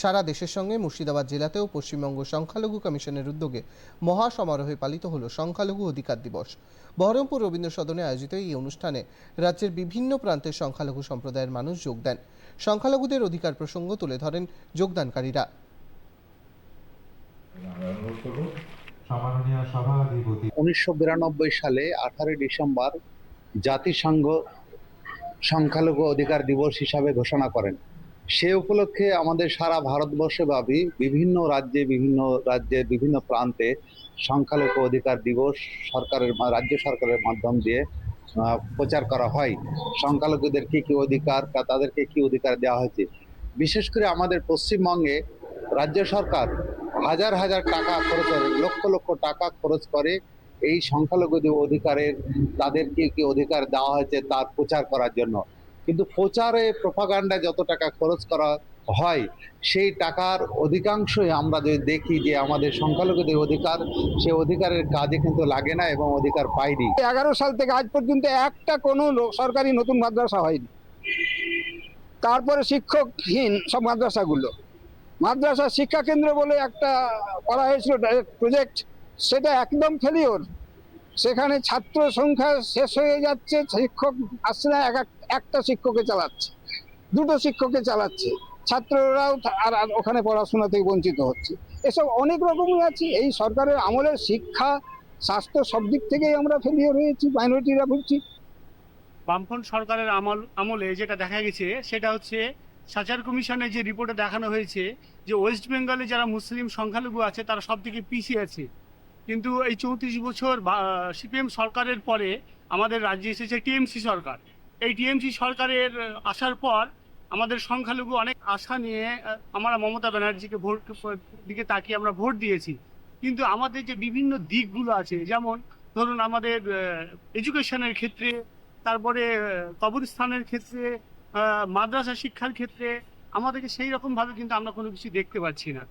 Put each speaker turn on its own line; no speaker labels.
সারা দেশের সঙ্গে মুর্শিদাবাদ জেলাতেও পশ্চিমবঙ্গ সংখ্যালঘু কমিশনের উদ্যোগে মহা সমারোহে পালিত হলো সংখ্যালঘু অধিকার দিবস। বহরমপুর রবীন্দ্র সদনে আয়োজিত এই অনুষ্ঠানে রাজ্যের বিভিন্ন প্রান্তের সংখ্যালঘু সম্প্রদায়ের মানুষ যোগ দেন। সংখ্যালঘুদের অধিকার প্রসঙ্গ তুলে ধরেন যোগদানকারীরা।
উনিশশো সালে আঠারোই ডিসেম্বর জাতিসংঘ সংখ্যালঘু অধিকার দিবস হিসাবে ঘোষণা করেন। সে উপলক্ষে আমাদের সারা ভারতবর্ষে ব্যাপী বিভিন্ন রাজ্যে বিভিন্ন রাজ্যে, বিভিন্ন প্রান্তে সংখ্যালঘু অধিকার দিবস সরকারের রাজ্য সরকারের মাধ্যম দিয়ে প্রচার করা হয়। সংখ্যালঘুদের কি কি অধিকার তাদেরকে কি অধিকার দেওয়া হয়েছে? বিশেষ করে আমাদের পশ্চিমবঙ্গে রাজ্য সরকার হাজার হাজার টাকা খরচ করে, লক্ষ লক্ষ টাকা খরচ করে এই সংখ্যালঘু যে অধিকারের, তাদেরকে কি অধিকার দেওয়া হয়েছে তার প্রচার করার জন্য। কিন্তু প্রচারে প্রপাগান্ডা যত টাকা খরচ করা হয়, সেই টাকার অধিকাংশই আমরা যদি দেখি যে আমাদের সংখ্যালঘুদের অধিকার, সে অধিকারের কাজে কিন্তু লাগে না এবং অধিকার পায়নি।
এগারো সাল থেকে আজ পর্যন্ত একটা কোনো সরকারি নতুন মাদ্রাসা হয়নি। তারপরে শিক্ষকহীন সব মাদ্রাসাগুলো। মাদ্রাসা শিক্ষা কেন্দ্র বলে একটা করা হয়েছিল প্রজেক্ট সেটা একদম ফেলিওর সেখানে ছাত্র সংখ্যা শেষ হয়ে যাচ্ছে, শিক্ষক আসছে না, এক এক- একটা শিক্ষকে চালাচ্ছে, দুটো শিক্ষকে চালাচ্ছে, ছাত্ররাও আর ওখানে পড়াশোনা থেকে বঞ্চিত হচ্ছে। এসব অনেক রকমই আছে। এই সরকারের আমলে শিক্ষা, স্বাস্থ্য সব দিক থেকেই আমরা ফেলিয়ে রয়েছি, মাইনরিটিরা ভুগছি।
বামফ্রন্ট সরকারের আমল, আমলে যেটা দেখা গেছে, সেটা হচ্ছে সাচার কমিশনে যে রিপোর্টে দেখানো হয়েছে যে ওয়েস্ট বেঙ্গলে যারা মুসলিম সংখ্যালঘু আছে, তারা সব থেকে পিছিয়ে আছে। কিন্তু এই চৌত্রিশ বছর সিপিএম সরকারের পরে আমাদের রাজ্যে এসেছে টিএমসি সরকার। এই টিএমসি সরকারের আসার পর আমাদের সংখ্যালঘু অনেক আশা নিয়ে আমরা মমতা ব্যানার্জিকে ভোট দিকে তাকিয়ে আমরা ভোট দিয়েছি। কিন্তু আমাদের যে বিভিন্ন দিকগুলো আছে, যেমন ধরুন আমাদের এডুকেশনের ক্ষেত্রে, তারপরে কবরস্থানের ক্ষেত্রে মাদ্রাসা শিক্ষার ক্ষেত্রে, আমাদেরকে সেই রকম ভাবে কিন্তু আমরা কোনো কিছু দেখতে পাচ্ছি না।